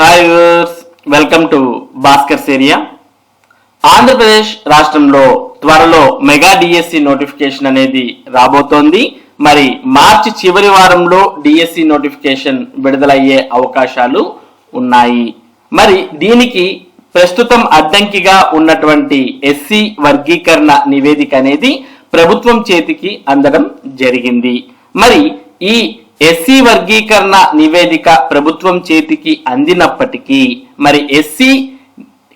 Hi welcome to Bhaskar area Andhra Pradesh రాష్ట్రంలో త్వరలో mega DSC notification అనేది రాబోతోంది. మరి మార్చి చివరి వారంలో డిఎస్సి నోటిఫికేషన్ విడుదలయ్యే అవకాశాలు ఉన్నాయి. మరి దీనికి ప్రస్తుతం అడ్డంకిగా ఉన్నటువంటి ఎస్సీ వర్గీకరణ నివేదిక అనేది ప్రభుత్వం చేతికి అందడం జరిగింది. మరి ఈ ఎస్సీ వర్గీకరణ నివేదిక ప్రభుత్వం చేతికి అందినప్పటికీ మరి ఎస్సీ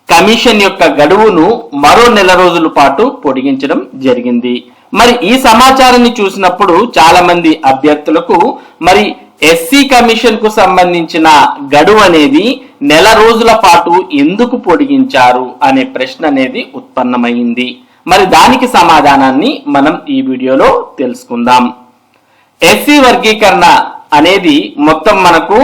కమిషన్ యొక్క గడువును మరో నెల రోజుల పాటు పొడిగించడం జరిగింది. మరి ఈ సమాచారాన్ని చూసినప్పుడు చాలా మంది అభ్యర్థులకు మరి ఎస్సీ కమిషన్కు సంబంధించిన గడువు అనేది నెల రోజుల పాటు ఎందుకు పొడిగించారు అనే ప్రశ్న అనేది ఉత్పన్నమైంది. మరి దానికి సమాధానాన్ని మనం ఈ వీడియోలో తెలుసుకుందాం. ఎస్సీ వర్గీకరణ అనేది మొత్తం మనకు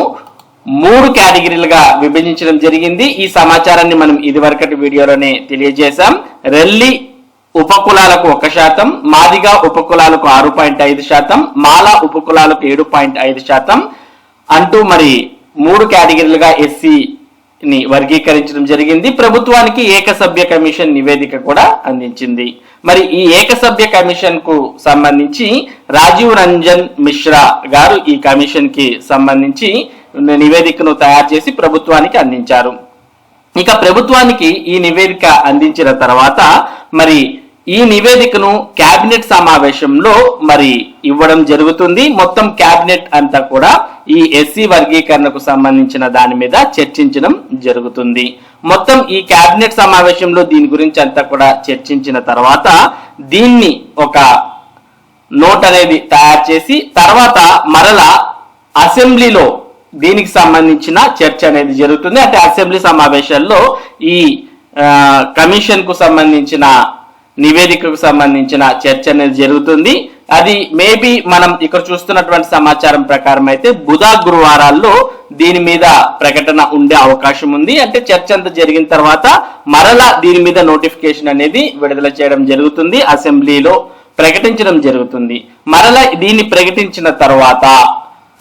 మూడు కేటగిరీలుగా విభజించడం జరిగింది. ఈ సమాచారాన్ని మనం ఇదివరకటి వీడియోలోనే తెలియజేశాం. రెల్లి ఉపకులాలకు ఒక శాతం మాదిగా ఉపకులాలకు ఆరు పాయింట్ ఐదు శాతం మాలా ఉపకులాలకు ఏడు పాయింట్ ఐదు శాతం. అంటూ మరి మూడు కేటగిరీలుగా ఎస్సీ ని వర్గీకరించడం జరిగింది. ప్రభుత్వానికి ఏకసభ్య కమిషన్ నివేదిక కూడా అందించింది. మరి ఈ ఏకసభ్య కమిషన్కు సంబంధించి రాజీవ్ రంజన్ మిశ్రా గారు ఈ కమిషన్కి సంబంధించి నివేదికను తయారు చేసి ప్రభుత్వానికి అందించారు. ఇక ప్రభుత్వానికి ఈ నివేదిక అందించిన తర్వాత మరి ఈ నివేదికను కేబినెట్ సమావేశంలో మరి ఇవ్వడం జరుగుతుంది. మొత్తం కేబినెట్ అంతా కూడా ఈ ఎస్సీ వర్గీకరణకు సంబంధించిన దాని మీద చర్చించడం జరుగుతుంది. మొత్తం ఈ కేబినెట్ సమావేశంలో దీని గురించి అంతా కూడా చర్చించిన తర్వాత దీన్ని ఒక నోట్ అనేది తయారు చేసి తర్వాత మరల అసెంబ్లీలో దీనికి సంబంధించిన చర్చ అనేది జరుగుతుంది. అంటే అసెంబ్లీ సమావేశాల్లో ఈ కమిషన్కు కమిషన్కు సంబంధించిన నివేదికకు సంబంధించిన చర్చ అనేది జరుగుతుంది. అది మేబీ మనం ఇక్కడ చూస్తున్నటువంటి సమాచారం ప్రకారం అయితే బుధ గురువారాల్లో దీని మీద ప్రకటన ఉండే అవకాశం ఉంది. అంటే చర్చ అంతా జరిగిన తర్వాత మరలా దీని మీద నోటిఫికేషన్ అనేది విడుదల చేయడం జరుగుతుంది. అసెంబ్లీలో ప్రకటించడం జరుగుతుంది. మరలా దీన్ని ప్రకటించిన తర్వాత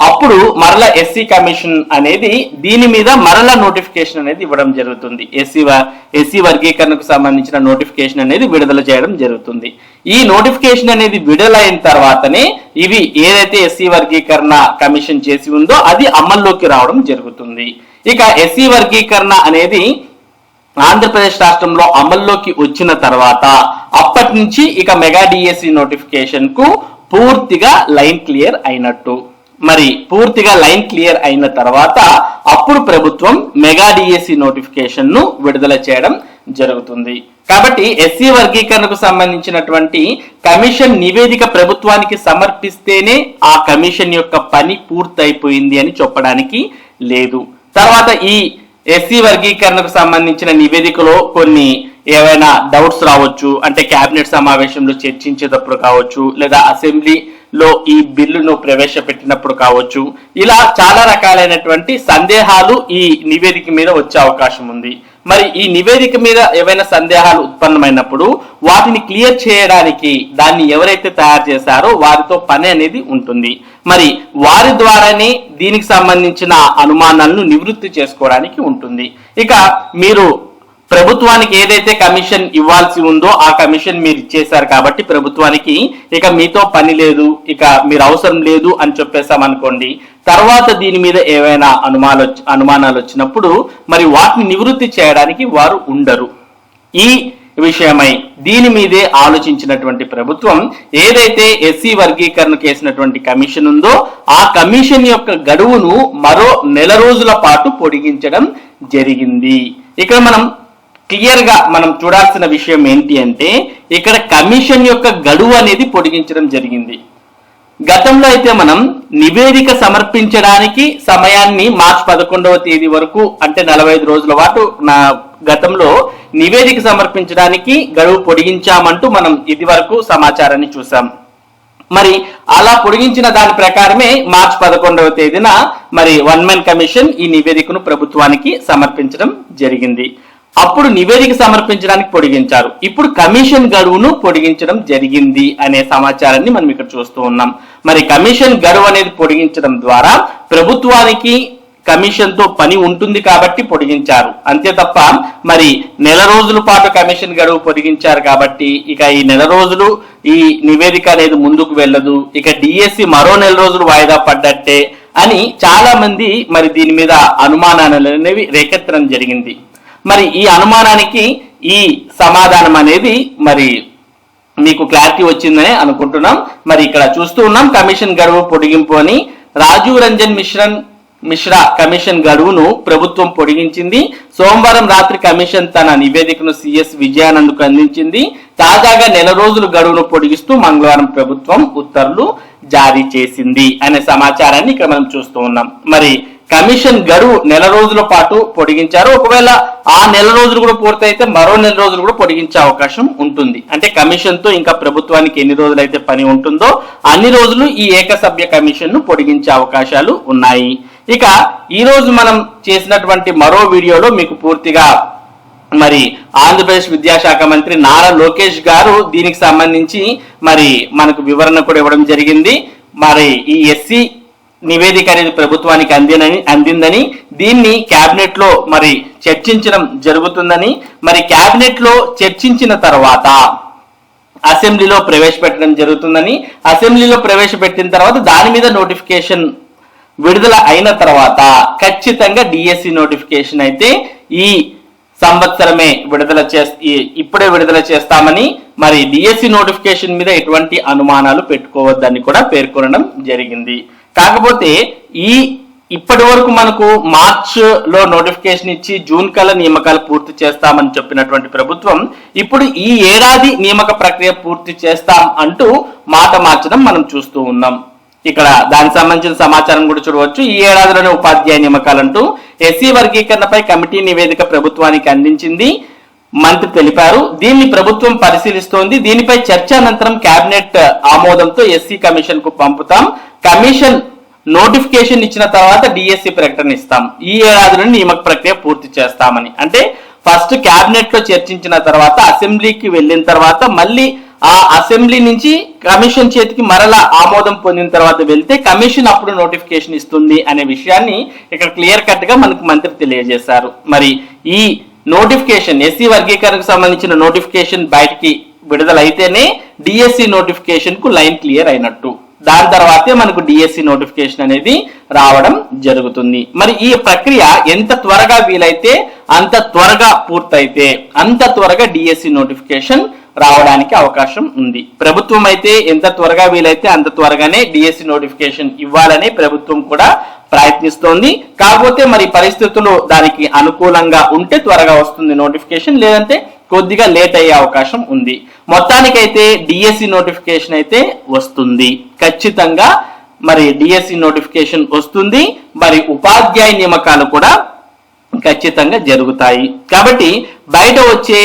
అప్పుడు మరల ఎస్సీ కమిషన్ అనేది దీని మీద మరల నోటిఫికేషన్ అనేది ఇవ్వడం జరుగుతుంది. ఎస్సీ ఎస్సీ వర్గీకరణకు సంబంధించిన నోటిఫికేషన్ అనేది విడుదల చేయడం జరుగుతుంది. ఈ నోటిఫికేషన్ అనేది విడుదలైన తర్వాతనే ఇవి ఏదైతే ఎస్సీ వర్గీకరణ కమిషన్ చేసి ఉందో అది అమల్లోకి రావడం జరుగుతుంది. ఇక ఎస్సీ వర్గీకరణ అనేది ఆంధ్రప్రదేశ్ రాష్ట్రంలో అమల్లోకి వచ్చిన తర్వాత అప్పటి నుంచి ఇక మెగా డిఎస్సి నోటిఫికేషన్కు పూర్తిగా లైన్ క్లియర్ అయినట్టు. మరి పూర్తిగా లైన్ క్లియర్ అయిన తర్వాత అప్పుడు ప్రభుత్వం మెగా డిఎస్సి నోటిఫికేషన్ను విడుదల చేయడం జరుగుతుంది. కాబట్టి ఎస్సీ వర్గీకరణకు సంబంధించినటువంటి కమిషన్ నివేదిక ప్రభుత్వానికి సమర్పిస్తేనే ఆ కమిషన్ యొక్క పని పూర్తయిపోయింది అని చెప్పడానికి లేదు. తర్వాత ఈ ఎస్సీ వర్గీకరణకు సంబంధించిన నివేదికలో కొన్ని ఏవైనా డౌట్స్ రావచ్చు అంటే కేబినెట్ సమావేశంలో చర్చించేటప్పుడు కావచ్చు లేదా అసెంబ్లీ లో ఈ బిల్లును ప్రవేశపెట్టినప్పుడు కావచ్చు. ఇలా చాలా రకాలైనటువంటి సందేహాలు ఈ నివేదిక మీద వచ్చే అవకాశం ఉంది. మరి ఈ నివేదిక మీద ఏవైనా సందేహాలు ఉత్పన్నమైనప్పుడు వాటిని క్లియర్ చేయడానికి దాన్ని ఎవరైతే తయారు చేశారో వారితో పని అనేది ఉంటుంది. మరి వారి ద్వారానే దీనికి సంబంధించిన అనుమానాలను నివృత్తి చేసుకోవడానికి ఉంటుంది. ఇక మీరు ప్రభుత్వానికి ఏదైతే కమిషన్ ఇవ్వాల్సి ఉందో ఆ కమిషన్ మీరు ఇచ్చేశారు కాబట్టి ప్రభుత్వానికి ఇక మీతో పని లేదు ఇక మీరు అవసరం లేదు అని చెప్పేసాం అనుకోండి. తర్వాత దీని మీద ఏవైనా అనుమానాలు అనుమానాలు వచ్చినప్పుడు మరి వాటిని నివృత్తి చేయడానికి వారు ఉండరు. ఈ విషయమై దీని మీదే ఆలోచించినటువంటి ప్రభుత్వం ఏదైతే ఎస్సీ వర్గీకరణ చేసినటువంటి కమిషన్ ఉందో ఆ కమిషన్ యొక్క గడువును మరో నెల రోజుల పాటు పొడిగించడం జరిగింది. ఇక్కడ మనం క్లియర్గా మనం చూడాల్సిన విషయం ఏంటి అంటే ఇక్కడ కమిషన్ యొక్క గడువు అనేది పొడిగించడం జరిగింది. గతంలో అయితే మనం నివేదిక సమర్పించడానికి సమయాన్ని మార్చి పదకొండవ తేదీ వరకు అంటే నలభై ఐదు రోజుల పాటు నా గతంలో నివేదిక సమర్పించడానికి గడువు పొడిగించామంటూ మనం ఇది వరకు సమాచారాన్ని చూసాం మరి అలా పొడిగించిన దాని ప్రకారమే మార్చి పదకొండవ తేదీన మరి వన్ మెన్ కమిషన్ ఈ నివేదికను ప్రభుత్వానికి సమర్పించడం జరిగింది. అప్పుడు నివేదిక సమర్పించడానికి పొడిగించారు. ఇప్పుడు కమిషన్ గడువును పొడిగించడం జరిగింది అనే సమాచారాన్ని మనం ఇక్కడ చూస్తూ ఉన్నాం. మరి కమిషన్ గడువు అనేది పొడిగించడం ద్వారా ప్రభుత్వానికి కమిషన్తో పని ఉంటుంది కాబట్టి పొడిగించారు. అంతే తప్ప మరి నెల రోజుల పాటు కమిషన్ గడువు పొడిగించారు కాబట్టి ఇక ఈ నెల రోజులు ఈ నివేదిక అనేది ముందుకు వెళ్ళదు. ఇక డిఎస్సి మరో నెల రోజులు వాయిదా పడ్డట్టే అని చాలా మంది మరి దీని మీద అనుమానాలు అనేవి రేకెత్తడం జరిగింది. మరి ఈ అనుమానానికి ఈ సమాధానం అనేది మరి మీకు క్లారిటీ వచ్చిందని అనుకుంటున్నాం. మరి ఇక్కడ చూస్తూ ఉన్నాం కమిషన్ గడువు పొడిగింపు అని. రాజీవ్ రంజన్ మిశ్రన్ మిశ్రా కమిషన్ గడువును ప్రభుత్వం పొడిగించింది. సోమవారం రాత్రి కమిషన్ తన నివేదికను సిఎస్ విజయానంద్కు అందించింది. తాజాగా నెల రోజులు గడువును పొడిగిస్తూ మంగళవారం ప్రభుత్వం ఉత్తర్వులు జారీ చేసింది అనే సమాచారాన్ని ఇక్కడ మనం చూస్తూ ఉన్నాం. మరి కమిషన్ గడువు నెల రోజుల పాటు పొడిగించారు. ఒకవేళ ఆ నెల రోజులు కూడా పూర్తయితే మరో నెల రోజులు కూడా పొడిగించే అవకాశం ఉంటుంది. అంటే కమిషన్తో ఇంకా ప్రభుత్వానికి ఎన్ని రోజులు అయితే పని ఉంటుందో అన్ని రోజులు ఈ ఏకసభ్య కమిషన్ను పొడిగించే అవకాశాలు ఉన్నాయి. ఇక ఈ రోజు మనం చేసినటువంటి మరో వీడియోలో మీకు పూర్తిగా మరి ఆంధ్రప్రదేశ్ విద్యాశాఖ మంత్రి నారా లోకేష్ గారు దీనికి సంబంధించి మరి మనకు వివరణ కూడా ఇవ్వడం జరిగింది. మరి ఈ ఎస్సీ నివేదిక అనేది ప్రభుత్వానికి అందినని అందిందని దీన్ని క్యాబినెట్లో మరి చర్చించడం జరుగుతుందని మరి క్యాబినెట్లో చర్చించిన తర్వాత అసెంబ్లీలో ప్రవేశపెట్టడం జరుగుతుందని అసెంబ్లీలో ప్రవేశపెట్టిన తర్వాత దాని మీద నోటిఫికేషన్ విడుదల అయిన తర్వాత ఖచ్చితంగా డిఎస్సి నోటిఫికేషన్ అయితే ఈ సంవత్సరమే విడుదల చే ఇప్పుడే విడుదల చేస్తామని మరి డిఎస్సి నోటిఫికేషన్ మీద ఎటువంటి అనుమానాలు పెట్టుకోవద్దని కూడా పేర్కొనడం జరిగింది. కాకపోతే ఈ ఇప్పటి వరకు మనకు మార్చ్లో నోటిఫికేషన్ ఇచ్చి జూన్ కల్లా నియామకాలు పూర్తి చేస్తామని చెప్పినటువంటి ప్రభుత్వం ఇప్పుడు ఈ ఏడాది నియామక ప్రక్రియ పూర్తి చేస్తాం అంటూ మాట మార్చడం మనం చూస్తూ ఉన్నాం. ఇక్కడ దానికి సంబంధించిన సమాచారం కూడా చూడవచ్చు. ఈ ఏడాదిలోనే ఉపాధ్యాయ నియామకాలంటూ ఎస్సీ వర్గీకరణపై కమిటీ నివేదిక ప్రభుత్వానికి అందించింది. మంత్రి తెలిపారు. దీన్ని ప్రభుత్వం పరిశీలిస్తోంది. దీనిపై చర్చ అనంతరం కేబినెట్ ఆమోదంతో ఎస్సీ కమిషన్కు పంపుతాం. కమిషన్ నోటిఫికేషన్ ఇచ్చిన తర్వాత డిఎస్సి ప్రకటన ఇస్తాం. ఈ ఏడాది నుండి నియామక ప్రక్రియ పూర్తి చేస్తామని. అంటే ఫస్ట్ క్యాబినెట్లో చర్చించిన తర్వాత అసెంబ్లీకి వెళ్ళిన తర్వాత మళ్ళీ ఆ అసెంబ్లీ నుంచి కమిషన్ చేతికి మరలా ఆమోదం పొందిన తర్వాత వెళ్తే కమిషన్ అప్పుడు నోటిఫికేషన్ ఇస్తుంది అనే విషయాన్ని ఇక్కడ క్లియర్ కట్గా మనకు మంత్రి తెలియజేశారు. మరి ఈ నోటిఫికేషన్ ఎస్సీ వర్గీకరణకు సంబంధించిన నోటిఫికేషన్ బయటికి విడుదలైతేనే డిఎస్సి నోటిఫికేషన్కు లైన్ క్లియర్ అయినట్టు. దాని తర్వాతే మనకు డిఎస్సి నోటిఫికేషన్ అనేది రావడం జరుగుతుంది. మరి ఈ ప్రక్రియ ఎంత త్వరగా వీలైతే అంత త్వరగా పూర్తయితే అంత త్వరగా డిఎస్సి నోటిఫికేషన్ రావడానికి అవకాశం ఉంది. ప్రభుత్వం అయితే ఎంత త్వరగా వీలైతే అంత త్వరగానే డిఎస్సి నోటిఫికేషన్ ఇవ్వాలని ప్రభుత్వం కూడా ప్రయత్నిస్తోంది. కాకపోతే మరి పరిస్థితులు దానికి అనుకూలంగా ఉంటే త్వరగా వస్తుంది నోటిఫికేషన్ లేదంటే కొద్దిగా లేట్ అయ్యే అవకాశం ఉంది. మొత్తానికైతే డిఎస్సి నోటిఫికేషన్ అయితే వస్తుంది. ఖచ్చితంగా మరి డిఎస్సి నోటిఫికేషన్ వస్తుంది. మరి ఉపాధ్యాయ నియమకాలు కూడా ఖచ్చితంగా జరుగుతాయి. కాబట్టి బయట వచ్చే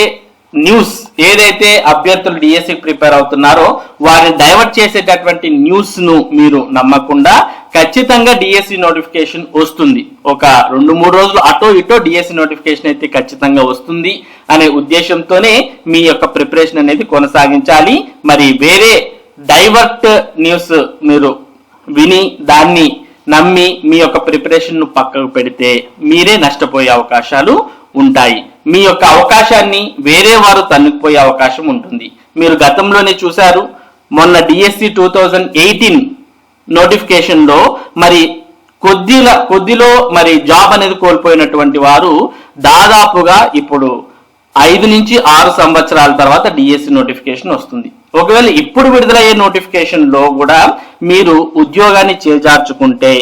న్యూస్ ఏదైతే అభ్యర్థులు డిఎస్సి ప్రిపేర్ అవుతున్నారో వారిని డైవర్ట్ చేసేటటువంటి న్యూస్ను మీరు నమ్మకుండా ఖచ్చితంగా డిఎస్సి నోటిఫికేషన్ వస్తుంది. ఒక రెండు మూడు రోజులు అటో ఇటో డిఎస్సి నోటిఫికేషన్ అయితే ఖచ్చితంగా వస్తుంది అనే ఉద్దేశంతోనే మీ యొక్క ప్రిపరేషన్ అనేది కొనసాగించాలి. మరి వేరే డైవర్ట్ న్యూస్ మీరు విని దాన్ని నమ్మి మీ యొక్క ప్రిపరేషన్ను పక్కకు పెడితే మీరే నష్టపోయే అవకాశాలు ఉంటాయి. మీ యొక్క అవకాశాన్ని వేరే వారు తన్నుకుపోయే అవకాశం ఉంటుంది. మీరు గతంలోనే చూశారు మొన్న డిఎస్సి టూ థౌజండ్ ఎయిటీన్ నోటిఫికేషన్లో మరి కొద్దిగా కొద్దిలో మరి జాబ్ అనేది కోల్పోయినటువంటి వారు దాదాపుగా ఇప్పుడు ఐదు నుంచి ఆరు సంవత్సరాల తర్వాత డిఎస్సి నోటిఫికేషన్ వస్తుంది. ఒకవేళ ఇప్పుడు విడుదలయ్యే నోటిఫికేషన్లో కూడా మీరు ఉద్యోగాన్ని చేజార్చుకుంటే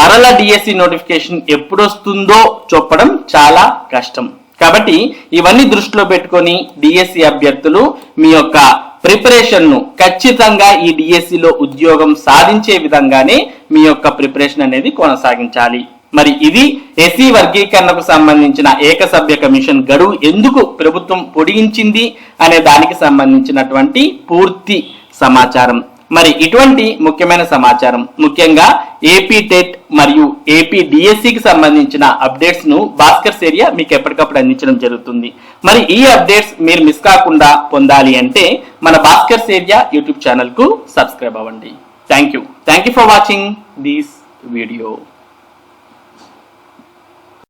మరల డిఎస్సి నోటిఫికేషన్ ఎప్పుడు వస్తుందో చెప్పడం చాలా కష్టం. కాబట్టి ఇవన్నీ దృష్టిలో పెట్టుకొని డిఎస్సి అభ్యర్థులు మీ యొక్క ప్రిపరేషన్ను ఖచ్చితంగా ఈ డిఎస్సిలో ఉద్యోగం సాధించే విధంగానే మీ యొక్క ప్రిపరేషన్ అనేది కొనసాగించాలి. మరి ఇది ఎస్సీ వర్గీకరణకు సంబంధించిన ఏకసభ్య కమిషన్ గడువు ఎందుకు ప్రభుత్వం పొడిగించింది అనే దానికి సంబంధించినటువంటి పూర్తి సమాచారం. మరి ఇటువంటి ముఖ్యమైన సమాచారం. ముఖ్యంగా ఏపీ టెట్ మరియు ఏపీ డిఎస్సికి సంబంధించిన అప్డేట్స్ను భాస్కర్ ఏరియా మీకు ఎప్పటికప్పుడు అందించడం జరుగుతుంది. మరి ఈ అప్డేట్స్ మీరు మిస్ కాకుండా పొందాలి అంటే మన భాస్కర్ ఏరియా యూట్యూబ్ ఛానల్కు సబ్స్క్రైబ్ అవ్వండి. Thank you thank you for watching this video